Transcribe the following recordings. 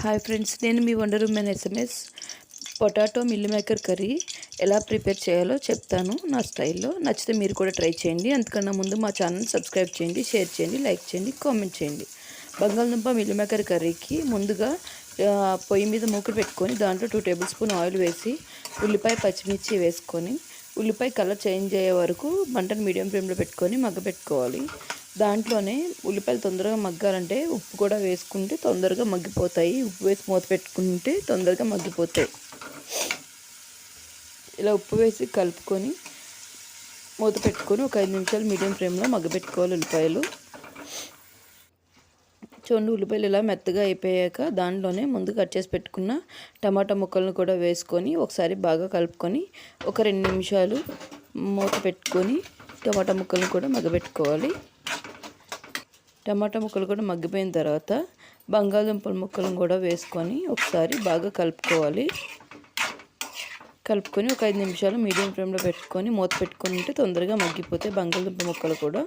Hi friends నేను మీ wonder women SMS potato meal maker curry ఎలా prepare చేయాలో చెప్తాను. నా స్టైల్లో నచ్చితే మీరు కూడా ట్రై చేయండి. అంతకన్నా ముందు మా ఛానల్ సబ్స్క్రైబ్ చేయండి షేర్ చేయండి లైక్ చేయండి కామెంట్ చేయండి. బంగాళదుంప మిల్ మేకర్ కర్రీకి ముందుగా పొయ్యి మీద మూకుడు పెట్టుకొని దాంట్లో టూ టేబుల్ స్పూన్ ఆయిల్ వేసి ఉల్లిపాయ పచ్చిమిర్చి వేసుకొని ఉల్లిపాయ కలర్ చేంజ్ అయ్యే వరకు మంటను మీడియం ఫ్లేమ్లో పెట్టుకొని మగ్గ పెట్టుకోవాలి దాంట్లోనే ఉల్లిపాయలు తొందరగా మగ్గాలంటే ఉప్పు కూడా వేసుకుంటే తొందరగా మగ్గిపోతాయి. ఉప్పు వేసి మూత పెట్టుకుంటే తొందరగా మగ్గిపోతాయి. ఇలా ఉప్పు వేసి కలుపుకొని మూత పెట్టుకొని ఒక ఐదు నిమిషాలు మీడియం ఫ్లేమ్లో మగ్గబెట్టుకోవాలి ఉల్లిపాయలు. చూడండి ఉల్లిపాయలు ఇలా మెత్తగా అయిపోయాక దాంట్లోనే ముందు కట్ చేసి పెట్టుకున్న టమాటా ముక్కలను కూడా వేసుకొని ఒకసారి బాగా కలుపుకొని ఒక రెండు నిమిషాలు మూత పెట్టుకొని టమాటా ముక్కలను కూడా మగ్గబెట్టుకోవాలి. టమాటా ముక్కలు కూడా మగ్గిపోయిన తర్వాత బంగాళదుంపల ముక్కలను కూడా వేసుకొని ఒకసారి బాగా కలుపుకోవాలి. కలుపుకొని ఒక ఐదు నిమిషాలు మీడియం ఫ్లేమ్లో పెట్టుకొని మూత పెట్టుకొని ఉంటే తొందరగా మగ్గిపోతే బంగాళదుంప ముక్కలు కూడా.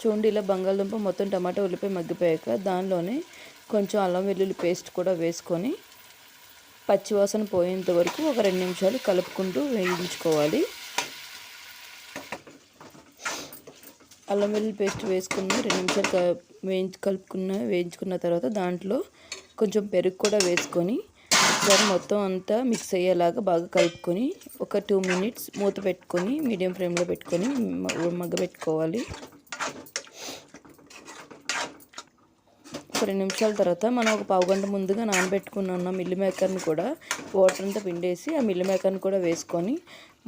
చూడండి ఇలా బంగాళదుంప మొత్తం టమాటా ఉల్లిపాయ మగ్గిపోయాక దానిలోనే కొంచెం అల్లం వెల్లుల్లి పేస్ట్ కూడా వేసుకొని పచ్చివాసన పోయేంత వరకు ఒక రెండు నిమిషాలు కలుపుకుంటూ వేయించుకోవాలి. అల్లం వెల్లుల్లి పేస్ట్ వేసుకుని రెండు నిమిషాలు వేయించు కలుపుకున్న వేయించుకున్న తర్వాత దాంట్లో కొంచెం పెరుగు కూడా వేసుకొని ఒకసారి మొత్తం అంతా మిక్స్ అయ్యేలాగా బాగా కలుపుకొని ఒక టూ మినిట్స్ మూత పెట్టుకొని మీడియం ఫ్లేమ్లో పెట్టుకొని మగ్గబెట్టుకోవాలి ఒక రెండు నిమిషాల తర్వాత మనం ఒక పావు గంట ముందుగా నానబెట్టుకున్న ఉన్న మిల్లి మేకర్ని కూడా వాటర్ అంతా పిండేసి ఆ మిల్లి మేకర్ని కూడా వేసుకొని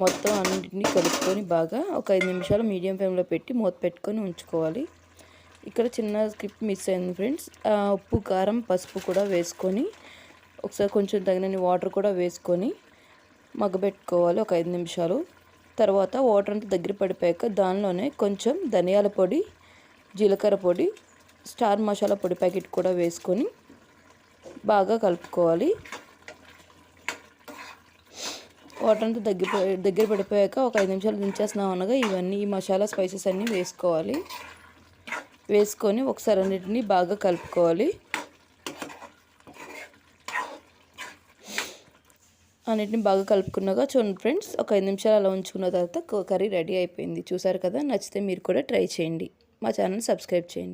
మొత్తం అన్నింటినీ కలుపుకొని బాగా ఒక ఐదు నిమిషాలు మీడియం ఫ్లేమ్లో పెట్టి మూత పెట్టుకొని ఉంచుకోవాలి. ఇక్కడ చిన్న స్కిప్ మిస్ అయింది ఫ్రెండ్స్. ఉప్పు కారం పసుపు కూడా వేసుకొని ఒకసారి కొంచెం తగినన్ని వాటర్ కూడా వేసుకొని మగ్గబెట్టుకోవాలి ఒక ఐదు నిమిషాలు. తర్వాత వాటర్ అంతా దగ్గర పడిపోయాక దానిలోనే కొంచెం ధనియాల పొడి జీలకర్ర పొడి స్టార్ మసాలా పొడి ప్యాకెట్ కూడా వేసుకొని బాగా కలుపుకోవాలి. వాటర్ అంతా దగ్గర దగ్గర పడిపోయాక ఒక ఐదు నిమిషాలు దించేస్తున్నాం అనగా ఇవన్నీ ఈ మసాలా స్పైసెస్ అన్నీ వేసుకోవాలి. వేసుకొని ఒకసారి అన్నిటిని బాగా కలుపుకోవాలి. అన్నిటిని బాగా కలుపుకున్నాక చూడండి ఫ్రెండ్స్ ఒక ఐదు నిమిషాలు అలా ఉంచుకున్న తర్వాత కర్రీ రెడీ అయిపోయింది. చూసారు కదా? నచ్చితే మీరు కూడా ట్రై చేయండి. మా ఛానల్ సబ్స్క్రైబ్ చేయండి.